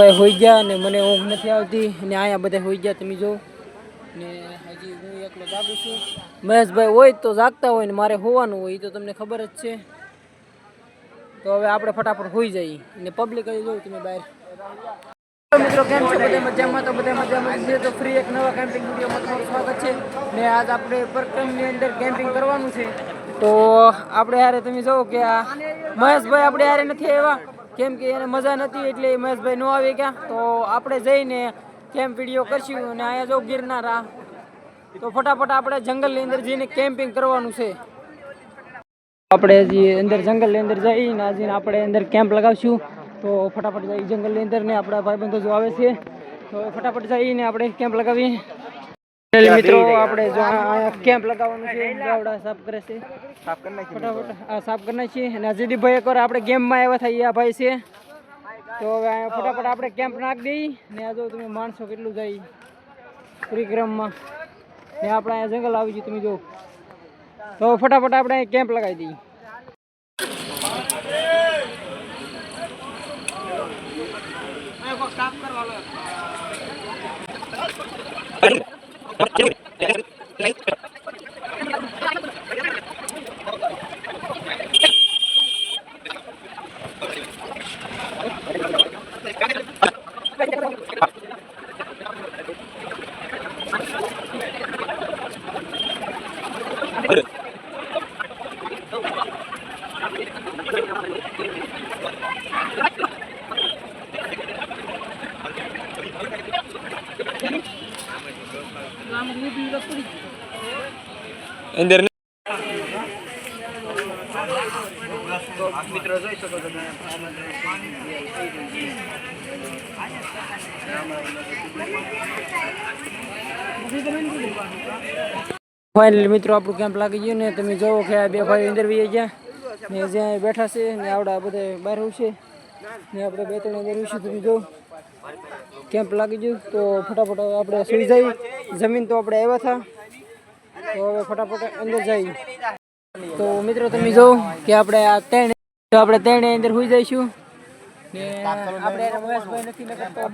ભાઈ હોઈ ગયા ને મને ઊંઘ નથી આવતી ને અહીંયા બધા હોઈ ગયા તમે જો. ને હજી હું એકલો જાગું છું. મહેશભાઈ હોય તો જાગતા હોય ને મારે હોવાનું હોય તો તમને ખબર જ છે. તો હવે આપણે ફટાફટ હોઈ જઈએ ને પબ્લિક હજી જોયું તમે બહાર. મિત્રો કેમ છો? બધા મજામાં? તો બધા મજામાં છે. તો ફ્રી એક નવા કેમ્પિંગ વિડીયોમાં તમારું સ્વાગત છે. ને આજ આપણે પરક્રમની અંદર કેમ્પિંગ કરવાનું છે. તો આપણે યારે તમે જોવો કે આ મહેશભાઈ આપણે યારે નથી આવ્યા. કેમ કે એને મજા નથી એટલે મહેશભાઈ ન આવી ગયા. તો આપણે જઈને કેમ્પ વીડિયો કરશું અને અહીંયા જો ગિરનાર તો ફટાફટ આપણે જંગલની અંદર જઈને કેમ્પિંગ કરવાનું છે. આપણે હજી અંદર જંગલની અંદર જઈને આજે આપણે અંદર કેમ્પ લગાવશું. તો ફટાફટ જઈ જંગલની અંદર ને આપણા ભાઈબંધો જો આવે છે. તો ફટાફટ જઈને આપણે કેમ્પ લગાવીએ. મિત્રો આપણે જો કેમ્પ લગાવવાનું છે ગાવડા સાફ કરે છે. ફટાફટ આ સાફ કરી નાખીએ અને હજી ભાઈ એકવાર આપણે ગેમમાં આવ્યા થાય આ ભાઈ છે. તો હવે ફટાફટ આપણે કેમ્પ નાખી દઈએ ને આ જો તમે માણસો કેટલું જાય પરિક્રમમાં ને આપણે અહીંયા જંગલ આવી ગયું તમે જો તો ફટાફટ આપણે કેમ્પ લગાવી દઈએ. Dank u. અંદર મિત્રો જોઈ શકો છો તમે મિત્રો આપણું કેમ્પ લાગી ગયું ને તમે જોવો કે આ બે ભાઈ અંદર વી ગયા. ને જ્યાં બેઠા છે ને આવડા બધા બહાર છે. ને આપણે બે ત્રણ અંદર છે તમે જો કેમ્પ લાગી ગયું તો ફટાફટ આપણે સુઈ જઈ જમીન તો આપણે આવ્યા હતા તો હવે ફટાફટ અંદર જઈએ. તો મિત્રો, તમે જો કે આપણે આ ત્રણ તો આપણે ત્રણે અંદર હોઈ જઈશું. આપણે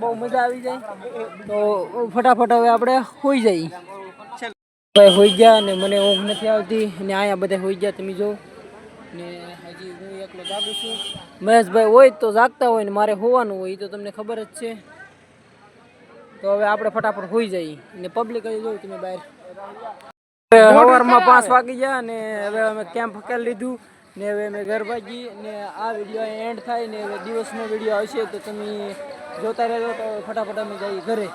બહુ મજા આવી જાય. તો ફટાફટ હવે આપણે હોઈ જઈએ. ભાઈ હોઈ ગયા ને મને ઊંઘ નથી આવતી. ને અહીંયા બધા હોઈ ગયા, તમે જો ને હજી હું મહેશભાઈ હોય તો જાગતા હોય ને મારે હોવાનું હોય તો તમને ખબર જ છે. તો હવે આપણે ફટાફટ હોઈ જઈએ ને પબ્લિક હજી જોયું તમે બહાર. સવારમાં પાંચ વાગી ગયા ને હવે અમે કેમ્પ કરી લીધું ને હવે અમે ઘર ભાગી ને આ વીડિયો એન્ડ થાય ને હવે દિવસનો વીડિયો આવશે તો તમે જોતા રહેજો તો ફટાફટ અમે જઈએ ઘરે.